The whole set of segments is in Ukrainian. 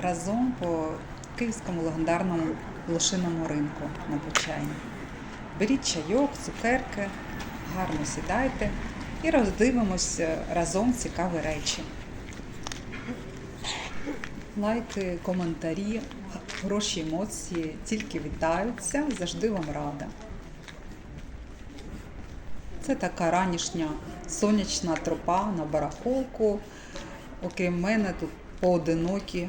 разом по київському легендарному лошиному ринку на Почайні. Беріть чайок, цукерки, гарно сідайте і роздивимося разом цікаві речі. Лайки, коментарі, хороші емоції тільки вітаються, завжди вам рада. Це така ранішня сонячна тропа на барахолку. Окрім мене тут поодинокі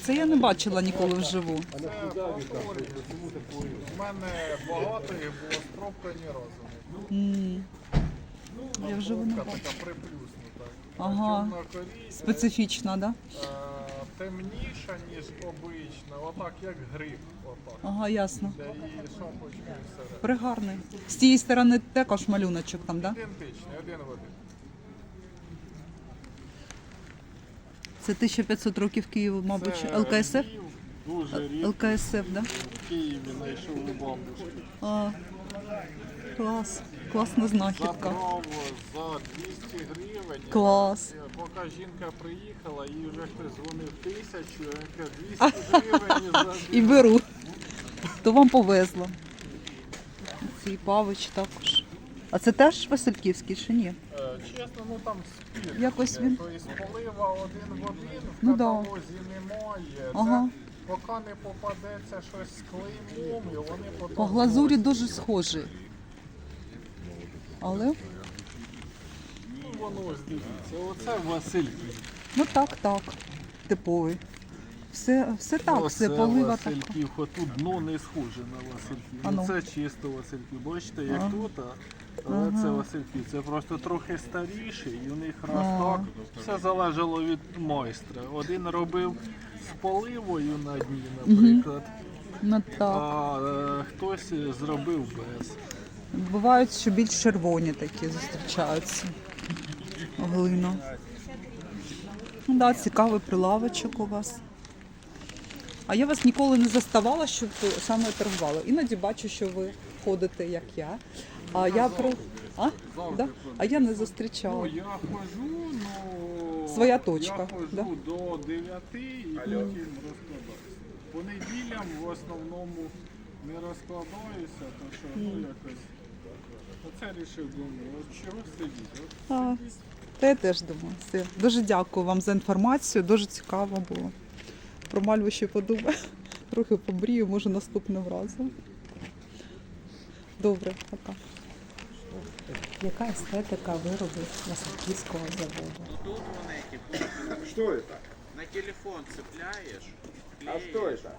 це я не бачила ніколи вживу. У мене багато їх було спробка ні разу. М. Я вживу не бачила. така приплюснута. Ага. Чорна коріння, Специфічна, да? е, темніша, ніж обична. Отак, як гриб. Отак. Ага, ясно. Для її шапочки і. Пригарний. З тієї сторони також малюночок там, да? Ідентичний, один в один. Це 1500 років Києву, мабуть, Це ЛКСФ? Львів, Дуже рідко ЛКСФ, да? в Києві знайшов у бабушки. А, клас. Класна знахідка. Забрав за 200 гривень. Клас. Поки жінка приїхала, їй вже хтось дзвонив тисячу, кажу, 200 гривень за І беру. То вам повезло. Цей павич також. А це теж Васильківський чи ні? Е, Чесно, ну там спір. Якось він- Тобто полива один в один в Ну, да. каталозі немає. Ага. Це поки не попадеться щось з клеймом, і вони потім... По глазурі дуже схожий. Але, Ну, воно ось дивіться, оце Васильків. ну так, так. Типовий. Все, все так, все Оце полива така. Васильків, хоч тут дно не схоже на Васильків. А ну. Ну, це чисто Васильків. Бачите, як Ага. тут, а але це Васильків. Це просто трохи старіший, і у них раз так. Все залежало від майстра. Один робив з поливою на дні, наприклад, Ну так. а е, хтось зробив без. Бувають, що більш червоні такі зустрічаються. Глина. Ну да, цікавий прилавочок у вас. А я вас ніколи не заставала, щоб ви саме торгували. Іноді бачу, що ви ходите, як я. А я про. А? Да? а я не Ну, зустрічала. я хожу, ну Своя точка, Я хожу да? до 9 і потім розкладаюся. По неділям в основному не розкладаюся, то що ну якось. Оце рішив думаю, от чого сидіти? А, та я теж думаю. Все. Дуже дякую вам за інформацію, дуже цікаво було. Про мальву ще подумаю. Трохи побрію, може наступним разом. Добре, пока. Яка естетика виробів Васильківського заводу? Ну тут монети, Что это? на телефон цепляешь, А клеишь, что это?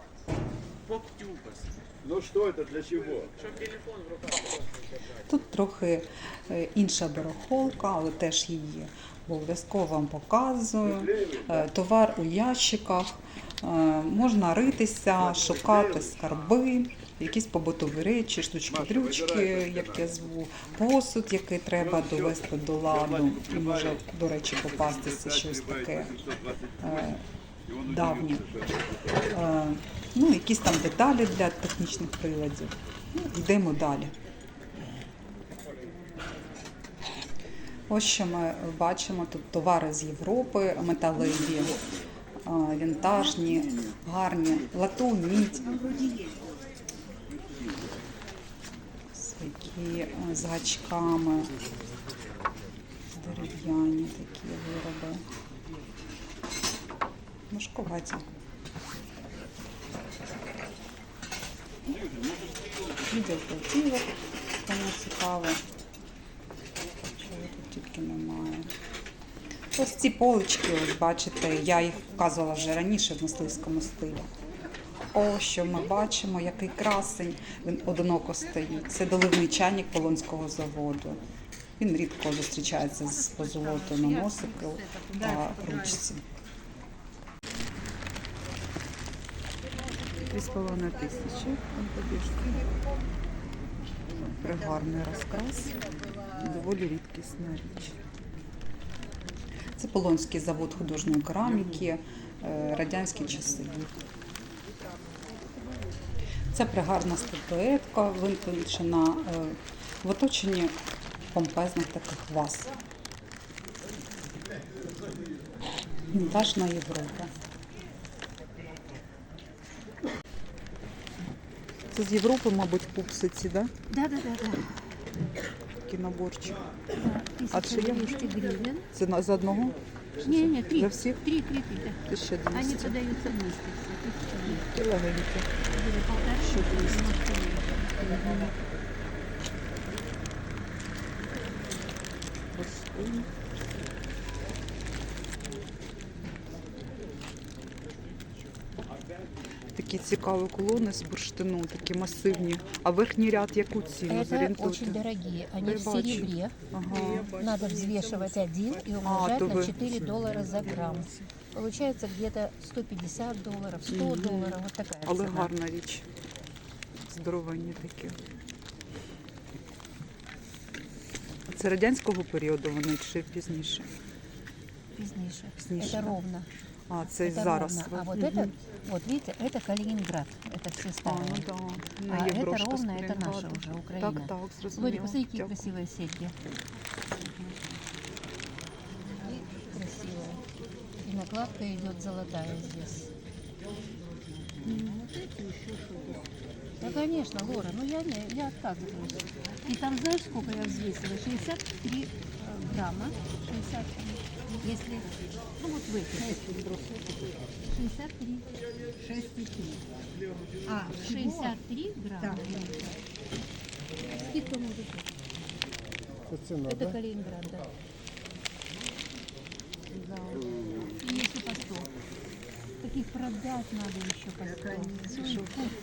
поп-тюбас, Ну что это для чего? щоб телефон в руках Тут трохи е, інша барахолка, але теж її обов'язково вам показую. Е, Товар у ящиках. Е, Можна ритися, шукати скарби, якісь побутові речі, штучки-дрючки, як я зву, посуд, який треба довести до ладу, і може, до речі, попастися щось таке е, давнє. Е, Ну, якісь там деталі для технічних приладів. Ну, йдемо далі. Ось що ми бачимо тут товари з Європи, металеві, вінтажні, гарні, латунь, мідь. Які а, з гачками, дерев'яні такі вироби. Важкуваті. Відділ платівок, кому цікаво. Чого тут тільки немає. Ось ці полички, ось бачите, я їх показувала вже раніше в мисливському стилі. О, що ми бачимо, який красень, він одиноко стоїть. Це доливний чайник Полонського заводу. Він рідко зустрічається з позолотою на носику та ручці. 2,5 тисячі. Пригарний розкрас. Доволі рідкісна річ. Це Полонський завод художньої кераміки, е, радянські часи. Це пригарна статуетка, витончена е, в оточенні помпезних таких ваз. Вінтажна Європа. Це з Європи, мабуть, пупсиці? Да, да, да, да. Такий наборчик. А чи є? 1200. Це за одного? Не, не, три. На всіх? Три, три, три. да. 1200. Они подаются вместе все. Полтора, Еще 200. 90 гривен. Коштує Такі цікаві колони з бурштину, такі масивні. А верхній ряд яку ціну? Это Зорієнтуйте. очень дорогие. Они Я в бачу. серебре. Ага. Надо взвешивать один и умножать то на вы- 4 доллара за грамм. Получается где-то 150 долларов, 100 Мгм. долларов. Вот такая Але цена. гарна річ. Здоровенні такі. Це радянського періоду вони чи пізніше? Пізніше. Пізніше, Это да. ровно. А, це это зараз. ровно. А вот Мгм. это, вот видите, это Калининград. Это все А, старое. ну да. А Не є это брошка з ровно, это наша Калінінграду. уже Украина. Так, так, Смотри, зрозуміло. посмотри, какие Дякую. красивые серьги. И красивая. И накладка идет золотая здесь. Да, конечно, Лора, ну я не, я отказываюсь. И там знаешь, сколько я взвесила? 63 э, грамма. 63. если, ну вот в этих. 63. 6,3. А, 63 грамма. Скидка может быть. Это Калининград, да. И еще по 100. Таких продать надо еще по 100.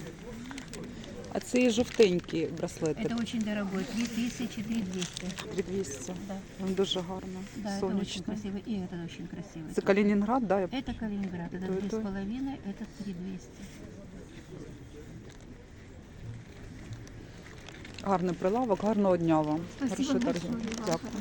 А це і жовтенькі браслети. Это очень дорогой, 3000, 3200. 3200. Да, Він дуже гарно. да это очень Сонячно. красивый. И это очень красивый. Це Калінінград, да? я- Это Калининград, это То и две то. с половиной, это 3200. Гарний прилавок, гарного дня вам. Спасибо Хорошої большое, торгівлі. вам Дякую.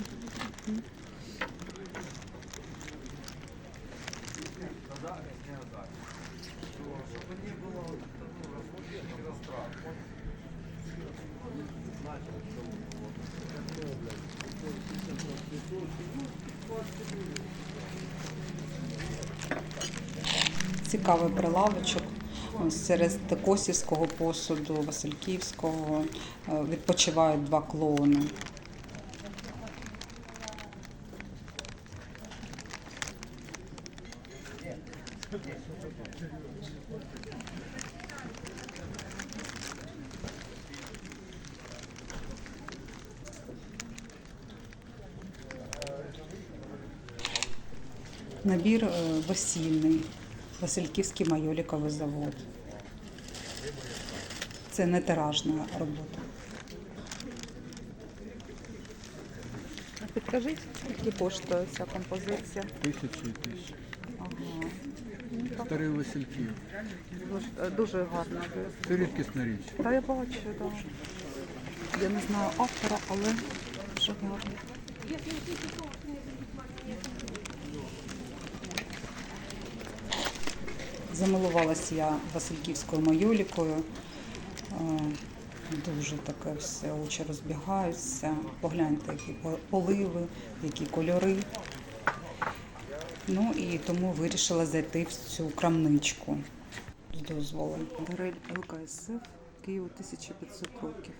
Цікавий прилавочок. Серед косівського посуду, Васильківського е, відпочивають два клоуни. Набір е, весільний, Васильківський майоліковий завод. Це не тиражна робота. Підкажіть, які коштує ця композиція? Тисячі і тисячі. Ага. Старий Васильків. Дуже, дуже гарна. Це рідкісна річ. Та я бачу, так. Я не знаю автора, але дуже гарно. Замилувалася я Васильківською майолікою. Е, Дуже таке все, очі розбігаються. Погляньте, які поливи, які кольори. Ну і тому вирішила зайти в цю крамничку з дозволу. Дарель ЛКСФ, Києву 1500 років.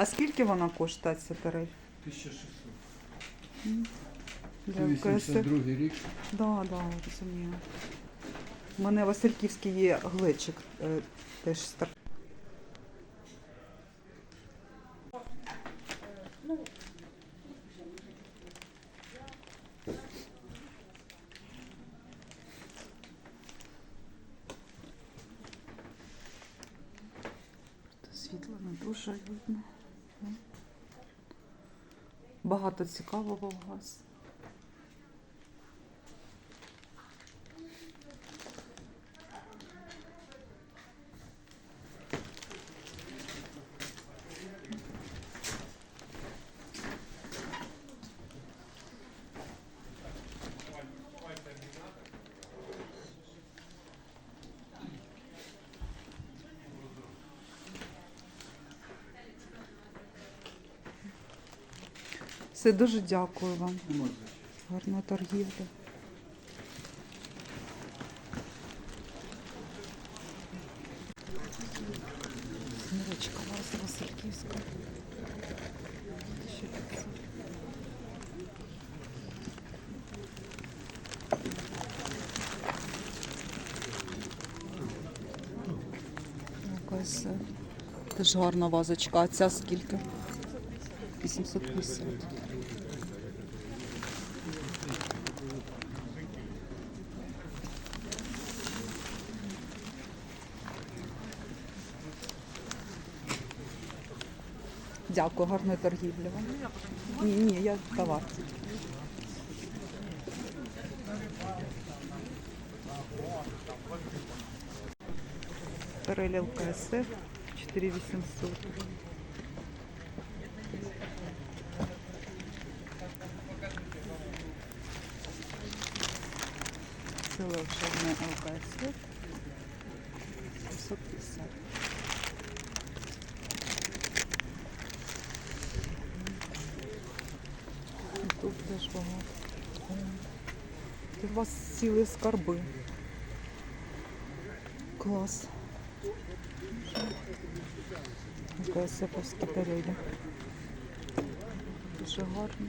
А скільки вона коштує ця тарель? 1600. Дякую. 82 рік. Да, да, розумію. У мене Васильківський є глечик е, теж з. Світло не дуже видно. Багато цікавого у вас. Все дуже дякую вам. Гарної торгівлі. Мірочка вас Васильківська. 1500. Якась е, теж гарна вазочка. А ця скільки? 850. Дякую, гарної торгівлі вам. Ні, ні, я товар. Тарель ЛКСФ 4800. Це левшовне ЛКСФ 750. І Тут теж багато. Тут у вас цілі скарби. Клас. КСФовські тарелі. Дуже гарно.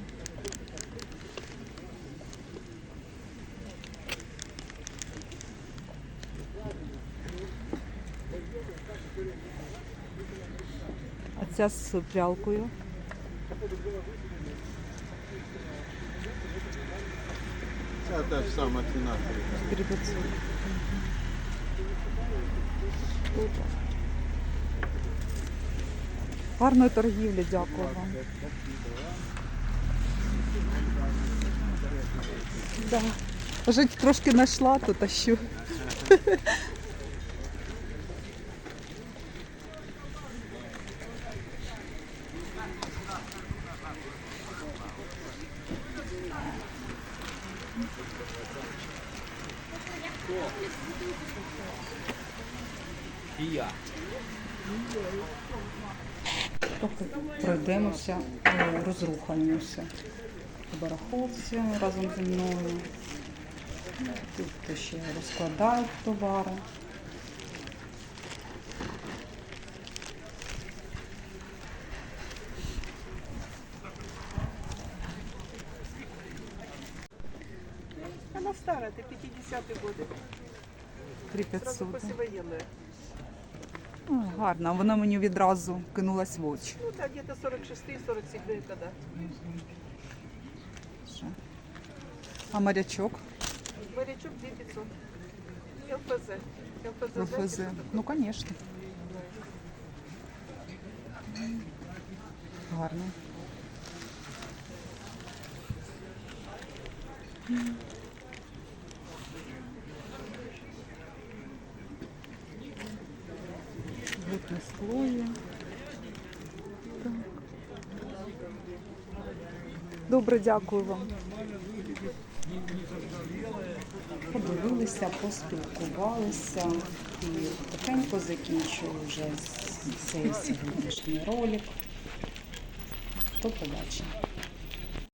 А ця з прялкою. Це та ж сама ціна. 4500. Гарної торгівлі, дякую вам. Да. Жить трошки знайшла тут, а що? Трохи пройдемося, е, розрухаємося по барахолці разом зі мною. Тут ще розкладають товари. Она старая, это 50-е годы. 3500. Сразу послевоенная. О, гарно, вона мені відразу кинулась в очі. Ну, да, где-то 46-47 года. Ще. А морячок? Морячок 2500. ЛПЗ. ЛПЗ. РФЗ. Ну, звісно. Гарно. Скло є. Добре, дякую вам. Подивилися, поспілкувалися і потихеньку закінчую вже цей сьогоднішній ролик. До побачення.